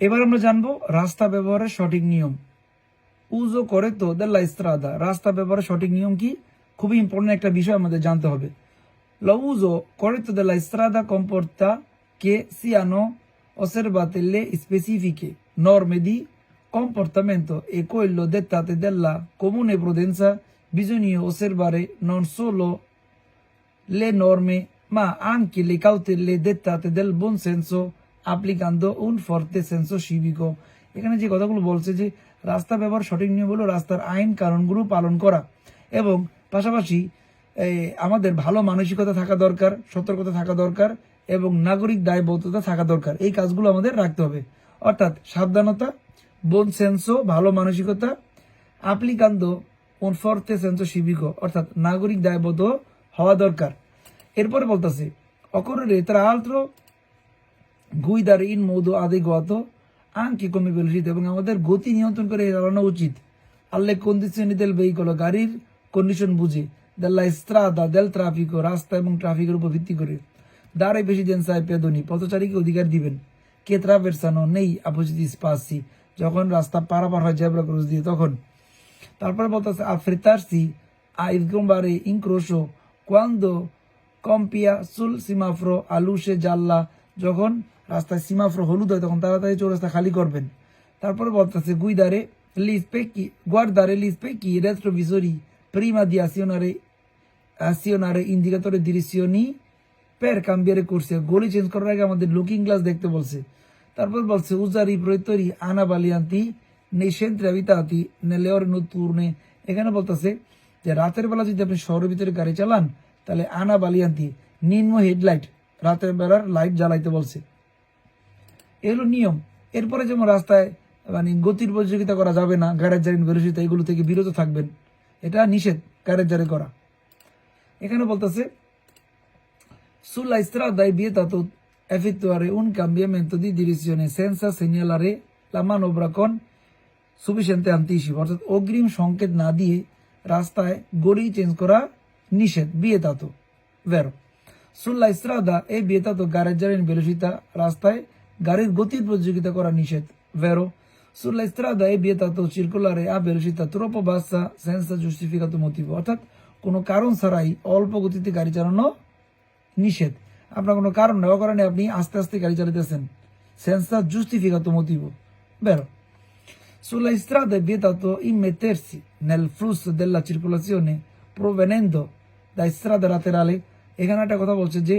এবার আমরা জানব রাস্তা ব্যবহারের সঠিক নিয়ম। উজো করে তো দেস্ত্রাদা রাস্তা ব্যবহারের সঠিক নিয়ম কি? খুবই ইম্পর্টেন্ট একটা বিষয় আমাদের জানতে হবে। লউজো করে তো দেস্ত্রাদা কম্পর্তা কে সিয়ানো অসের বাতিল্লে স্পেসিফিকে নর্মে দি কম্পর্তামেন্ত এ কইল দে তাতে দেল্লা কমুন এ বিজনীয় ওসের বারে নন সোলো লে নর্মে মা আং কি লেকাউতে লে দে তাতে দেল বোন সেন্সো applicando un forte senso civico এখানে যে কথাগুলো বলছে যে, রাস্তা ব্যবহার সঠিক নিয়ম হলো রাস্তার আইন কারণগুলো পালন করা। এবং পাশাপাশি আমাদের ভালো মানসিকতা থাকা দরকার, সতর্কতা থাকা দরকার এবং নাগরিক দায়বদ্ধতা থাকা দরকার। এই কাজগুলো আমাদের রাখতে হবে। অর্থাৎ সাবধানতা, বোন সেন্সো, ভালো মানসিকতা un forte senso civico, অর্থাৎ নাগরিক দায়বদ্ধ হওয়া দরকার। এরপরে বলতেছে occorre tra গুই গুইদার ইন, মৌদ আদিগত আংকি কমে ফেলছিত এবং আমাদের গতি নিয়ন্ত্রণ করে চালানো উচিত। আল্লে কন্ডিশন দেল ভেহিকল গাড়ির কন্ডিশন বুঝে। দেল্লা ইস্ত্রাদা, দেল ট্রাফিক ও রাস্তা এবং ট্রাফিকের উপর ভিত্তি করে। দাঁড়ে বেশি দেন সাহেব পেদনি, পথচারীকে অধিকার দিবেন। কে ট্রাফের সানো নেই অপোজিট স্পাসি যখন রাস্তা পারাপার হয় জেবরা ক্রস দিয়ে, তখন। তারপরে বলতেছে আর ফ্রেতারসি আ ইগমবারে ইংক্রোশ কোয়ান্দো, কম্পিয়া, সুল, সিমাফ্রো আলুসে জাল্লা। যখন রাস্তায় সিমাফ্রো হলুদ হয়, তখন তাড়াতাড়ি চৌরাস্তা খালি করবেন। তারপরে বলতেছে গুইদারে লিস gli specchi guardare gli specchi retrovisori prima di azionare azionare indicatore direzioni per cambiare করছে, গলি চেঞ্জ করার আগে আমাদের লুকিং গ্লাস দেখতে বলছে। তারপর বলছে, উজারি প্রত্যরি আনা বালিয়ান্তি abitati nelle ore notturne এখানে বলতেছে যে, রাতের বেলা যদি আপনি শহরের ভিতরে গাড়ি চালান, তাহলে আনা বালিয়ান্তি নিম্ন হেডলাইট, রাতের বেলার লাইট জ্বালাইতে বলছে। এগুলো নিয়ম। এরপরে যেমন রাস্তায় মানে গতির প্রতিযোগিতা করা যাবে না গাড়ের জারিন গরিষ্ঠ এগুলো থেকে বিরত থাকবেন। এটা নিষেধ গাড়ের জারি করা। এখানে বলতেছে সুল্লা ইস্তরা দায় বিয়ে তাতো এফিতুয়ারে উন কাম্বিয়া মেন্তদি দিরিসিয়নে সেন্সা সেনিয়ালারে লামা নোব্রাকন সুবিশান্তে আনতে ইসি অর্থাৎ অগ্রিম সংকেত না দিয়ে রাস্তায় গড়ি চেঞ্জ করা নিষেধ বিয়ে তাতো ভেরো সুল্লা দা এই বিয়ে তাতো গাড়ের জারি বেরোসিতা রাস্তায় গাড়ির গতির প্রতিযোগিতা করা নিষেধ। ভেরো সুরলা ইস্তরাদা এ বিয়ে তাত সিরকুলারে আ বেলসি তা তুরপ মতিব অর্থাৎ কোনো কারণ ছাড়াই অল্প গতিতে গাড়ি চালানো নিষেধ। আপনার কোনো কারণ নেওয়া কারণে আপনি আস্তে আস্তে গাড়ি চালাইতেছেন। সেন্সা জুস্টিফিকাত মতিব বেরো সুরলা ইস্তরাদা বিয়ে তাত ই মেতেরসি নেল ফ্লুস দেল্লা সিরকুলাসিওনে প্রোভেনেন্দ দা ইস্তরাদা রাতের আলে এখানে একটা কথা বলছে যে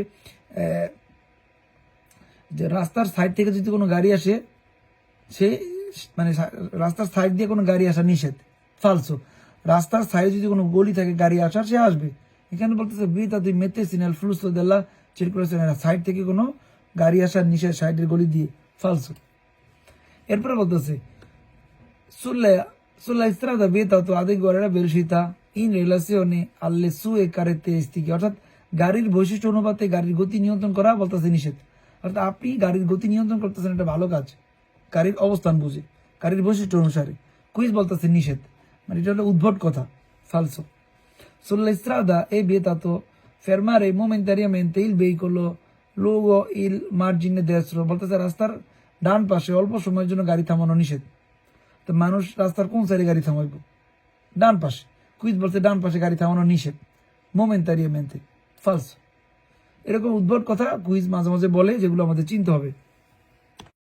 যে রাস্তার সাইড থেকে যদি কোনো গাড়ি আসে সে মানে রাস্তার সাইড দিয়ে কোনো গাড়ি আসা নিষেধ ফালসো রাস্তার সাইডে যদি কোনো গলি থাকে গাড়ি আসার সে আসবে। এখানে বলতেছে বিতা তুই মেতে সিনাল দেল্লা চিরকুলেশন সাইড থেকে কোনো গাড়ি আসার নিষেধ সাইডের গলি দিয়ে ফালসো এরপরে বলতেছে sulle, sulla strada vietato adeguare la velocità in relazione alle sue caratteristiche অর্থাৎ গাড়ির বৈশিষ্ট্য অনুপাতে গাড়ির গতি নিয়ন্ত্রণ করা বলতেছে নিষেধ। অর্থাৎ আপনি গাড়ির গতি নিয়ন্ত্রণ করতেছেন এটা ভালো কাজ। গাড়ির অবস্থান বুঝে, গাড়ির বৈশিষ্ট্য অনুসারে। কুইজ বলতেছে নিষেধ। মানে এটা হলো উদ্ভট কথা ফালসো sulla strada è vietato fermare momentaneamente il veicolo lungo il margine destro বলতেছে রাস্তার ডান পাশে অল্প সময়ের জন্য গাড়ি থামানো নিষেধ। তো মানুষ রাস্তার কোন সাইডে গাড়ি থামাইব? ডান পাশে। কুইজ বলছে ডান পাশে গাড়ি থামানো নিষেধ। মোমেন্টারিয়ামেন্টে ফালস এরকম উদ্ভট কথা কুইজ মাঝে মাঝে বলে যেগুলো আমাদের চিনতে হবে।